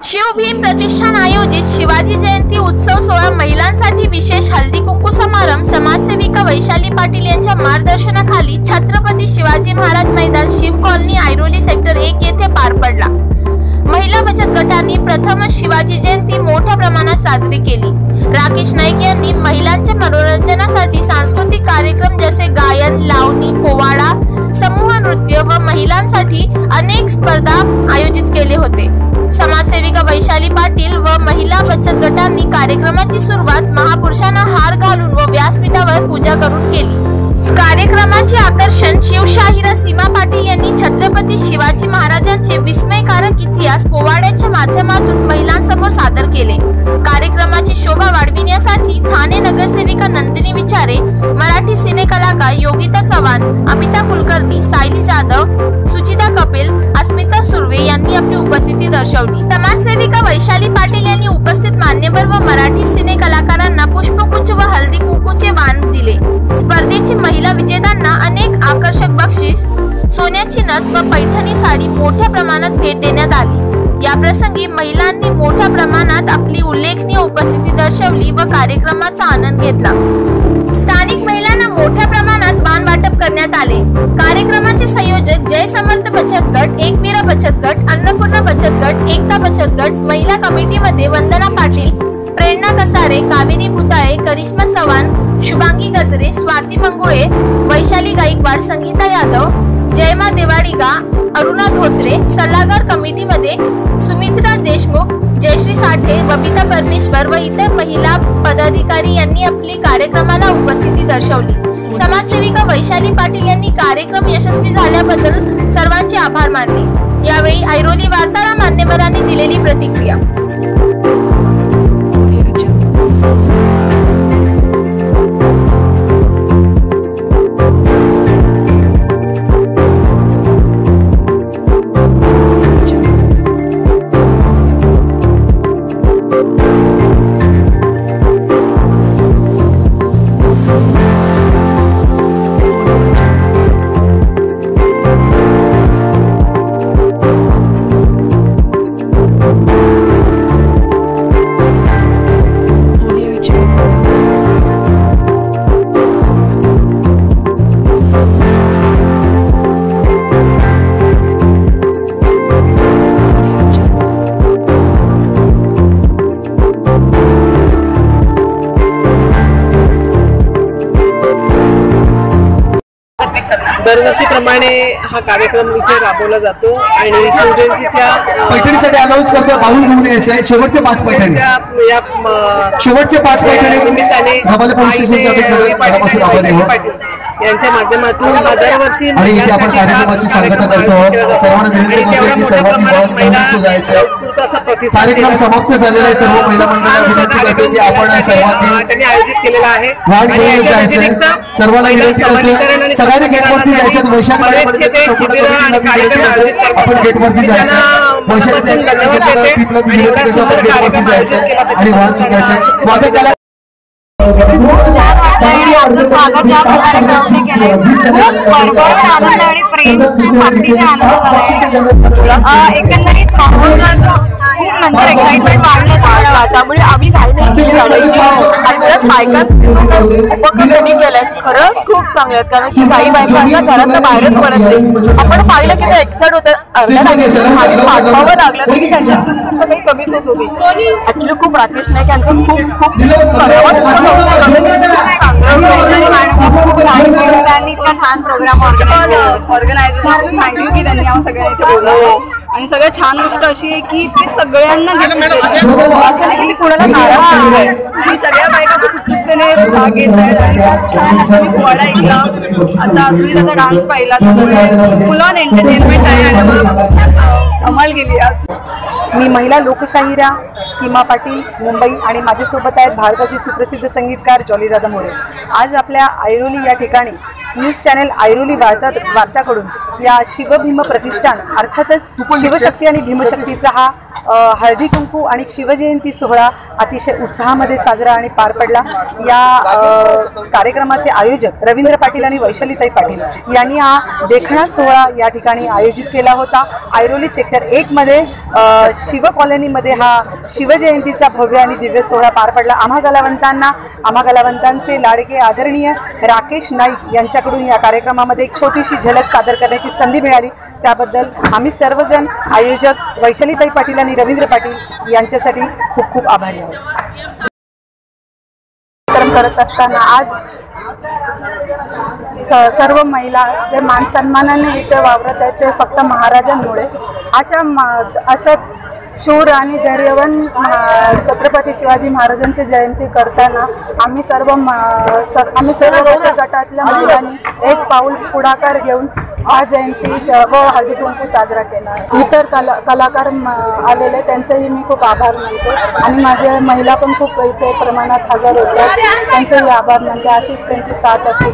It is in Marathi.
शिवभीम प्रतिष्ठान आयोजित शिवाजी जयंती उत्सव सोहळा महिलांसाठी विशेष हल्दी कुंकू समारंभ. समाजसेविका वैशाली पाटील यांच्या मार्गदर्शनाखाली छत्रपती शिवाजी महाराज मैदान शिव कॉलनी आयरोली सेक्टर एक येथे पार पडला. महिला बचत गटांनी प्रथमच शिवाजी जयंती मोठ्या प्रमाणात साजरी केली. राकेश नाईक यांनी महिलांच्या मनोरंजनासाठी सांस्कृतिक कार्यक्रम स्पर्धा आयोजित केले होते. समाजसेविका वैशाली पाटील व महिला बचत गटांनी कार्यक्रमाची सुरुवात महापुरुषांना हार घालून व व्यासपीठावर पूजा करून केली. कार्यक्रमाचे आकर्षण शिवशाहिरा सीमा पाटील यांनी छत्रपती शिवाजी महाराजांचे विस्मयकारक इतिहास पोवाड्याच्या माध्यमातून महिलांसमोर सादर केले. कार्यक्रमाची शोभा वाढविण्यासाठी ठाणे नगरसेविका नंदिनी विचारे मराठी सिनेकलाकार योगिता चव्हाण अमिता कुलकर्णी सायली जाधव सुचिता कपिल अस्मिता सुर्वे यांनी आपली उपस्थिती दर्शवली. समाजसेविका वैशाली पाटील यांनी उपस्थित मान्यवर व मराठी सिने कलाकारांना पुष्पगुच्छ व हल्दी कुंकूचे वाण दिले. स्पर्धेची महिला विजेत्यांना अनेक आकर्षक बक्षीस सोन्याची नथ व पैठणी साडी मोठ्या प्रमाणात भेट देण्यात आली. या प्रसंगी महिलांनी मोठ्या प्रमाणात आपली उल्लेखनीय उपस्थिती दर्शवली व कार्यक्रमाचा आनंद घेतला. स्थानिक महिलांना मोठ्या प्रमाणात वाण वाटप करण्यात आले. कार्यक्रमाचे संयोजक समर्थ बचत गट एकवीरा बचत गट अन्नपूर्णा बचत गट एकता बचत गट महिला कमिटीमध्ये वंदना पाटील प्रेरणा कसारे कावेरी भुताळे करिश्मा चव्हाण शुभांगी गजरे स्वाती मंगुळे वैशाली गायकवाड संगीता यादव जयमा देवाडिगा अरुणा धोत्रे सल्लागार कमिटीमध्ये सुमित्रा देशमुख जयश्री साठे बबिता परमेश्वर व इतर महिला पदाधिकारी यांनी आपली कार्यक्रमाला उपस्थिती दर्शवली. समाजसेविका वैशाली पाटील यांनी कार्यक्रम यशस्वी झाल्याबद्दल सर्वांचे आभार मानले. यावेळी ऐरोली वार्ताहर मान्यवरांनी दिलेली प्रतिक्रिया. दरवर्षीप्रमाणे हा कार्यक्रम इथे राबवला जातो आणि शिवजयंतीच्या पैठणीसाठी अनाऊन्स करतो पाहून घेऊन यायचं आहे शेवटचे पाच पैठणी. या म, शेवटचे पाच पैठणी. निमित्ताने आईने पाटील. यांच्या माध्यमातून दरवर्षी. समाप्त झालेला आहे. सर्व महिला मंडळाला आपण सर्वांनी आयोजित केलेला आहे. सर्वांना विनंती करतोय. सगळ्यांनी गेटवरती जायचं. वैशाली. आपण गेटवरती जायचं. वैशाली गेटवरती जायचं. आणि वाहन वादक स्वागत ज्या प्रकारे ग्राउंडने केलंय. खूप आनंद आणि प्रेम खूप अतिशय आनंद झालाय एकंदरीत माहोल जो खूप नंतर एक्साइटमेंट वाढलं त्यामुळे आम्ही काही नाही खरंच बायकांसाठी उपक्रम त्यांनी केलाय खरंच खूप चांगले आहेत. कारण की काही बायका आता घरातनं बाहेरच पडत नाही. आपण पाहिलं की ते एक्साइट होतं अर्ध्या पाठवावं लागलं. तरी त्यांच्यातून सुद्धा काही कमीच होत होती. ऍक्च्युली खूप राकेश नाईक यांचं खूप खूप छान प्रोग्राम ऑर्गनायझर थँक्यू की त्यांनी सगळ्यांना इथे बोलवलं. आणि सगळ्यात छान गोष्ट अशी आहे की ते सगळ्यांना. असं नाही की कुणाला नाराज नाही आणि सगळ्या बायका खूप उत्सुकतेने भाग घेत आहेत आणि खूप छान आता मी पोवाडा ऐकला. आता अस्मिताचा डान्स पाहिला त्यामुळे फुल ऑन एंटरटेनमेंट आहे आणि धमाल गेली आज. मी महिला लोकशाहीरा सीमा पाटील मुंबई आणि माझ्यासोबत आहेत भारताचे सुप्रसिद्ध संगीतकार जॉलीदादा मोरे. आज आपल्या ऐरोली या ठिकाणी न्यूज चॅनेल ऐरोली वार्ता वार्ताकडून या शिवभीम प्रतिष्ठान अर्थातच शिवशक्ती आणि भीमशक्तीचा हा हळदी कुंकू आणि शिवजयंती सोहळा अतिशय उत्साहामध्ये साजरा आणि पार पडला. या कार्यक्रमाचे आयोजक रवींद्र पाटील आणि वैशालीताई पाटील यांनी हा देखणा सोहळा या ठिकाणी आयोजित केला होता. ऐरोली सेक्टर एकमध्ये शिव कॉलनीमध्ये हा शिवजयंतीचा भव्य आणि दिव्य सोहळा पार पडला. आम्हा कलावंतांना आम्हा कलावंतांचे लाडके आदरणीय राकेश नाईक यांच्याकडून या कार्यक्रमामध्ये एक छोटीशी झलक सादर करण्याची संधी मिळाली. त्याबद्दल आम्ही सर्वजण आयोजक वैशालीताई पाटील आणि रवींद्र पाटील यांच्यासाठी खूप खूप आभारी आहोत. कार्यक्रम करत असताना आज स सर्व महिला जे मान सन्मानाने इथे वावरत आहेत ते फक्त महाराजांमुळे अशा मा अशा शूर आणि धैर्यवन छत्रपती शिवाजी महाराजांची जयंती करताना आम्ही सर्व म- आम्ही सर्व गटातल्या महिलांनी एक पाऊल पुढाकार घेऊन हा जयंती व हळदी कुंकू साजरा केला. आहे. इतर कला कलाकार म- आलेले त्यांचेही मी खूप आभार मानते. आणि माझ्या महिला पण खूप इथे प्रमाणात हजर होत्या त्यांचेही आभार मानते. अशीच त्यांची साथ असेल.